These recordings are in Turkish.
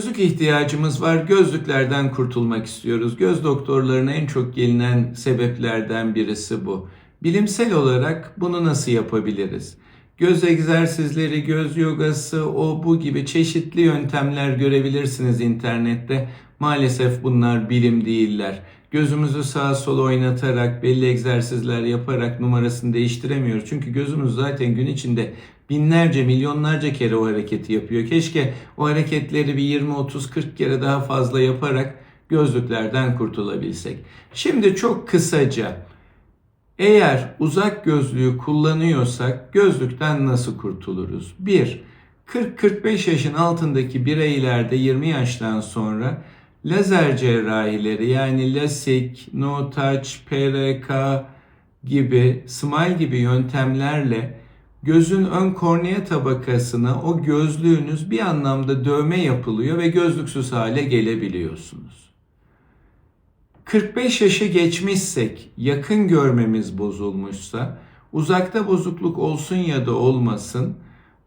Gözlük ihtiyacımız var. Gözlüklerden kurtulmak istiyoruz. Göz doktorlarına en çok gelinen sebeplerden birisi bu. Bilimsel olarak bunu nasıl yapabiliriz? Göz egzersizleri, göz yogası, o bu gibi çeşitli yöntemler görebilirsiniz internette. Maalesef bunlar bilim değiller. Gözümüzü sağa sola oynatarak, belli egzersizler yaparak numarasını değiştiremiyoruz. Çünkü gözümüz zaten gün içinde binlerce, milyonlarca kere o hareketi yapıyor. Keşke o hareketleri bir 20, 30, 40 kere daha fazla yaparak gözlüklerden kurtulabilsek. Şimdi çok kısaca eğer uzak gözlüğü kullanıyorsak gözlükten nasıl kurtuluruz? 1. 40-45 yaşın altındaki bireylerde 20 yaştan sonra lazer cerrahileri yani LASIK, no touch, PRK gibi, smile gibi yöntemlerle gözün ön kornea tabakasına o gözlüğünüz bir anlamda dövme yapılıyor ve gözlüksüz hale gelebiliyorsunuz. 45 yaşa geçmişsek, yakın görmemiz bozulmuşsa, uzakta bozukluk olsun ya da olmasın,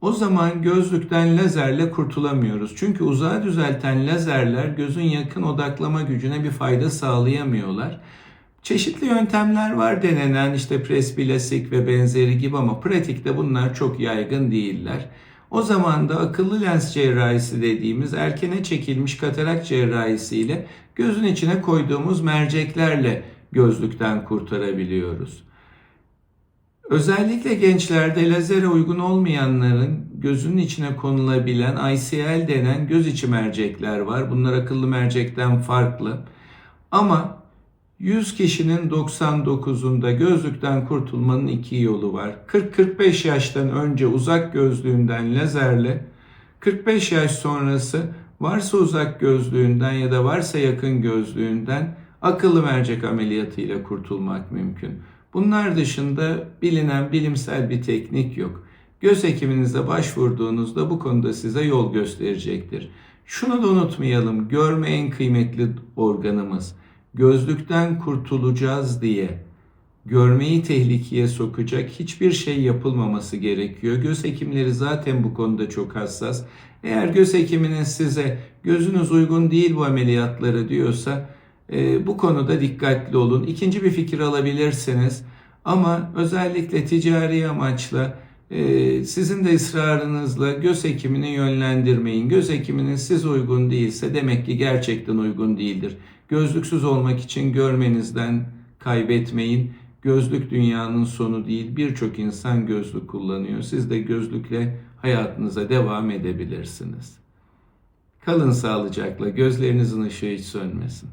o zaman gözlükten lazerle kurtulamıyoruz. Çünkü uzağı düzelten lazerler gözün yakın odaklama gücüne bir fayda sağlayamıyorlar. Çeşitli yöntemler var denenen işte presbilasik ve benzeri gibi ama pratikte bunlar çok yaygın değiller. O zaman da akıllı lens cerrahisi dediğimiz erkene çekilmiş katarak cerrahisiyle gözün içine koyduğumuz merceklerle gözlükten kurtarabiliyoruz. Özellikle gençlerde lazere uygun olmayanların gözünün içine konulabilen ICL denen göz içi mercekler var. Bunlar akıllı mercekten farklı. Ama 100 kişinin 99'unda gözlükten kurtulmanın iki yolu var. 40-45 yaştan önce uzak gözlüğünden lazerle, 45 yaş sonrası varsa uzak gözlüğünden ya da varsa yakın gözlüğünden akıllı mercek ameliyatıyla kurtulmak mümkün. Bunlar dışında bilinen bilimsel bir teknik yok. Göz hekiminize başvurduğunuzda bu konuda size yol gösterecektir. Şunu da unutmayalım, görme en kıymetli organımız. Gözlükten kurtulacağız diye görmeyi tehlikeye sokacak hiçbir şey yapılmaması gerekiyor. Göz hekimleri zaten bu konuda çok hassas. Eğer göz hekiminiz size gözünüz uygun değil bu ameliyatları diyorsa e, bu konuda dikkatli olun. İkinci bir fikir alabilirsiniz. Ama özellikle ticari amaçla e, sizin de ısrarınızla göz hekimini yönlendirmeyin. Göz hekiminiz siz uygun değilse demek ki gerçekten uygun değildir. Gözlüksüz olmak için görmenizden kaybetmeyin. Gözlük dünyanın sonu değil. Birçok insan gözlük kullanıyor. Siz de gözlükle hayatınıza devam edebilirsiniz. Kalın sağlıcakla, gözlerinizin ışığı hiç sönmesin.